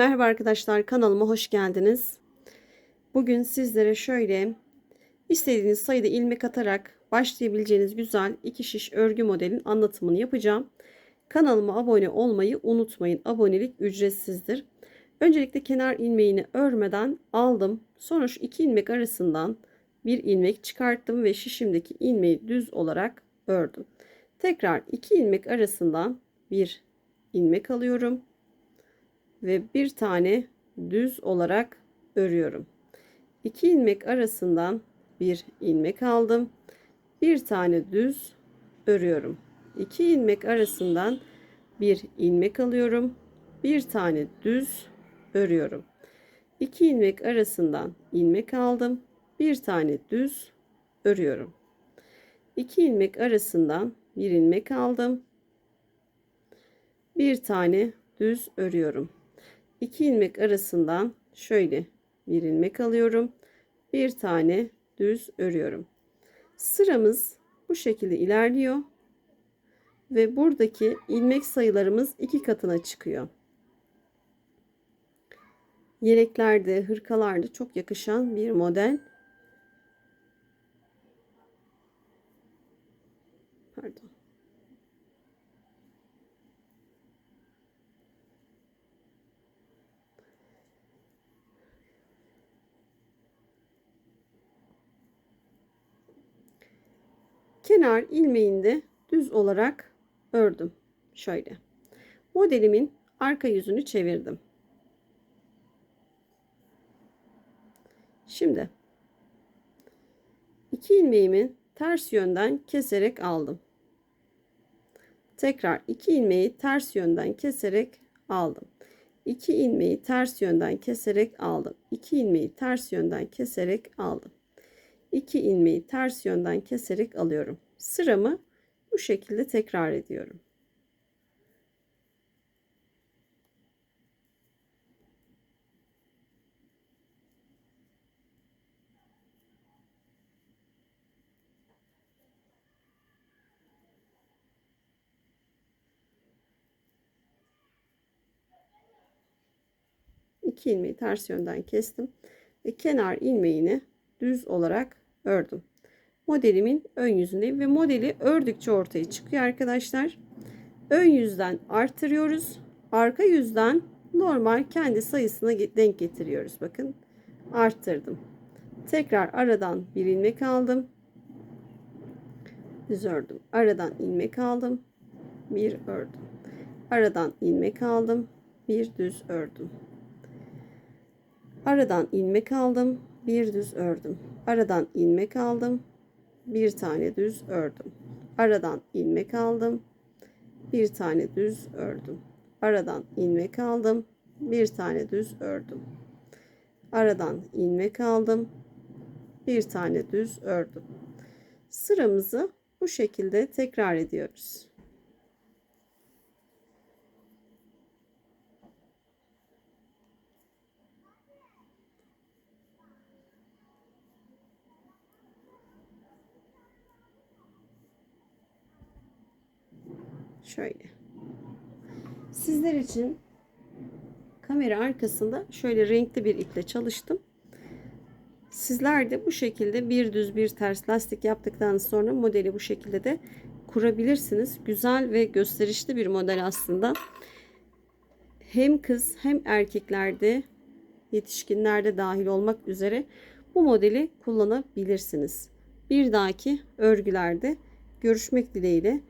Merhaba arkadaşlar kanalıma hoş geldiniz. Bugün sizlere şöyle istediğiniz sayıda ilmek atarak başlayabileceğiniz güzel iki şiş örgü modelin anlatımını yapacağım. Kanalıma abone olmayı unutmayın. Abonelik ücretsizdir. Öncelikle kenar ilmeğini örmeden aldım. Sonra şu iki ilmek arasından bir ilmek çıkarttım ve şişimdeki ilmeği düz olarak ördüm. Tekrar iki ilmek arasından bir ilmek alıyorum ve bir tane düz olarak örüyorum. 2 ilmek arasından bir ilmek aldım. Bir tane düz örüyorum. 2 ilmek arasından bir ilmek alıyorum. Bir tane düz örüyorum. 2 ilmek arasından ilmek aldım. Bir tane düz örüyorum. 2 ilmek arasından bir ilmek aldım. Bir tane düz örüyorum. 2 ilmek arasından şöyle bir ilmek alıyorum. Bir tane düz örüyorum. Sıramız bu şekilde ilerliyor. Ve buradaki ilmek sayılarımız iki katına çıkıyor. Yeleklerde, hırkalarda çok yakışan bir model. Kenar ilmeğinde düz olarak ördüm. Şöyle. Modelimin arka yüzünü çevirdim. Şimdi iki ilmeğimi ters yönden keserek aldım. Tekrar iki ilmeği ters yönden keserek aldım. 2 ilmeği ters yönden keserek aldım. 2 ilmeği ters yönden keserek aldım. 2 ilmeği ters yönden keserek alıyorum. Sıramı bu şekilde tekrar ediyorum. İki ilmeği ters yönden kestim ve kenar ilmeğini düz olarak ördüm. Modelimin ön yüzündeyim ve modeli ördükçe ortaya çıkıyor arkadaşlar. Ön yüzden arttırıyoruz. Arka yüzden normal kendi sayısına denk getiriyoruz. Bakın arttırdım. Tekrar aradan bir ilmek aldım. Düz ördüm. Aradan ilmek aldım. Bir ördüm. Aradan ilmek aldım. Bir düz ördüm. Aradan ilmek aldım bir düz ördüm. Aradan ilmek aldım. Bir tane düz ördüm. Aradan ilmek aldım. Bir tane düz ördüm. Aradan ilmek aldım. Bir tane düz ördüm. Aradan ilmek aldım. Bir tane düz ördüm. Sıramızı bu şekilde tekrar ediyoruz. Şöyle. Sizler için kamera arkasında şöyle renkli bir iple çalıştım. Sizler de bu şekilde bir düz bir ters lastik yaptıktan sonra modeli bu şekilde de kurabilirsiniz. Güzel ve gösterişli bir model aslında. Hem kız hem erkeklerde yetişkinlerde dahil olmak üzere bu modeli kullanabilirsiniz. Bir dahaki örgülerde görüşmek dileğiyle.